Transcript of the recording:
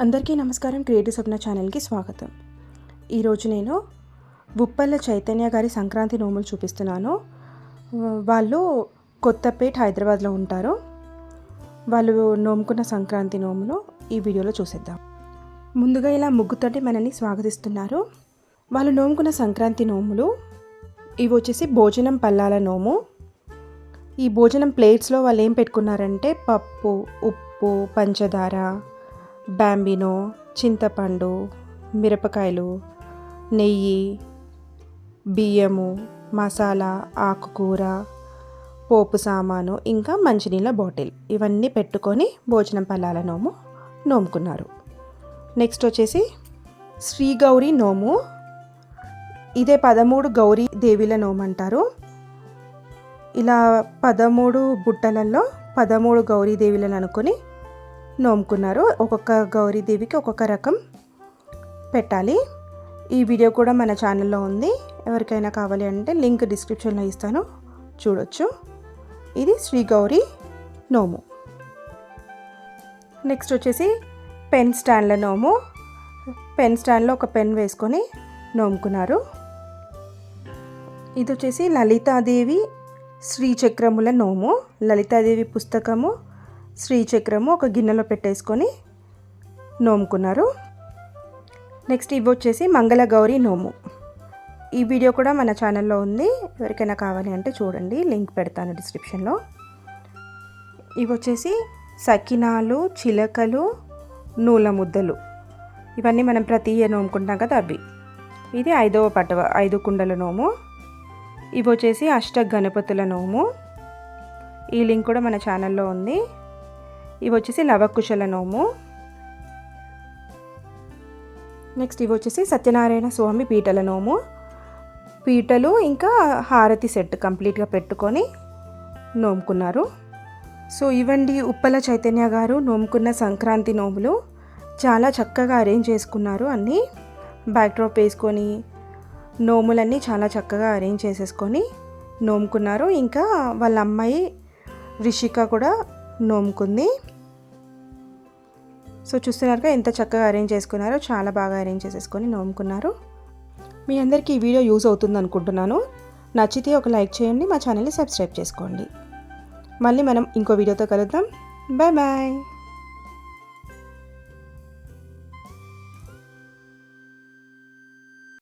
అందరికీ నమస్కారం. క్రియేటివ్ స్వప్న ఛానల్కి స్వాగతం. ఈరోజు నేను ఉప్పల్ల చైతన్య గారి సంక్రాంతి నోములు చూపిస్తున్నాను. వాళ్ళు కొత్తపేట హైదరాబాద్లో ఉంటారు. వాళ్ళు నోముకున్న సంక్రాంతి నోములు ఈ వీడియోలో చూసేద్దాం. ముందుగా ఇలా ముగ్గుతోటి మనల్ని స్వాగతిస్తున్నారు. వాళ్ళు నోముకున్న సంక్రాంతి నోములు ఇవి వచ్చేసి భోజనం పల్లాల నోము. ఈ భోజనం ప్లేట్స్లో వాళ్ళు ఏం పెట్టుకున్నారంటే పప్పు ఉప్పు పంచదార బ్యాంబినో చింతపండు మిరపకాయలు నెయ్యి బియ్యము మసాలా ఆకుకూర పోపు సామాను ఇంకా మంచినీళ్ళ బాటిల్. ఇవన్నీ పెట్టుకొని భోజనం పల్లాల నోము నోముకున్నారు. నెక్స్ట్ వచ్చేసి శ్రీ గౌరీ నోము. ఇదే పదమూడు గౌరీ దేవిల నోము అంటారు ఇలా పదమూడు బుట్టలలో పదమూడు గౌరీ దేవిలను అనుకొని నోముకున్నారు. ఒక్కొక్క గౌరీదేవికి ఒక్కొక్క రకం పెట్టాలి. ఈ వీడియో కూడా మన ఛానల్లో ఉంది. ఎవరికైనా కావాలి అంటే లింక్ డిస్క్రిప్షన్లో ఇస్తాను. చూడొచ్చు. ఇది శ్రీ గౌరీ నోము. నెక్స్ట్ వచ్చేసి పెన్ స్టాండ్ల నోము. పెన్ స్టాండ్లో ఒక పెన్ వేసుకొని నోముకున్నారు. ఇది వచ్చేసి లలితాదేవి శ్రీచక్రముల నోము. లలితాదేవి పుస్తకము. శ్రీచక్రము ఒక గిన్నెలో పెట్టేసుకొని నోముకున్నారు. నెక్స్ట్ ఇవి వచ్చేసి మంగళగౌరి నోము. ఈ వీడియో కూడా మన ఛానల్లో ఉంది. ఎవరికైనా కావాలి అంటే చూడండి. లింక్ పెడతాను డిస్క్రిప్షన్లో. ఇవి వచ్చేసి సకినాలు చిలకలు నూల ముద్దలు. ఇవన్నీ మనం ప్రతి ఇయర్ నోముకుంటాం కదా అవి. ఇది ఐదవ పటవ ఐదు కుండల నోము. ఇవి వచ్చేసి అష్ట గణపతుల నోము. ఈ లింక్ కూడా మన ఛానల్లో ఉంది. ఇవి వచ్చేసి లవకుశల నోము. నెక్స్ట్ ఇవి వచ్చేసి సత్యనారాయణ స్వామి పీటల నోము. పీటలు ఇంకా హారతి సెట్ కంప్లీట్గా పెట్టుకొని నోముకున్నారు. సో ఇవండి ఉప్పల చైతన్య గారు నోముకున్న సంక్రాంతి నోములు. చాలా చక్కగా అరేంజ్ చేసుకున్నారు అన్నీ. బ్యాక్డ్రాప్ వేసుకొని నోములన్నీ చాలా చక్కగా అరేంజ్ చేసేసుకొని నోముకున్నారు. ఇంకా వాళ్ళ అమ్మాయి రిషిక కూడా నోముకుంది. సో చూస్తున్నారుగా ఎంత చక్కగా అరేంజ్ చేసుకున్నారో చాలా బాగా అరేంజ్ చేసేసుకొని నోముకున్నారు. మీ అందరికీ ఈ వీడియో యూజ్ అవుతుంది అనుకుంటున్నాను. నచ్చితే ఒక లైక్ చేయండి మా ఛానల్ని సబ్స్క్రైబ్ చేసుకోండి. మళ్ళీ మనం ఇంకో వీడియోతో కలుద్దాం. Bye bye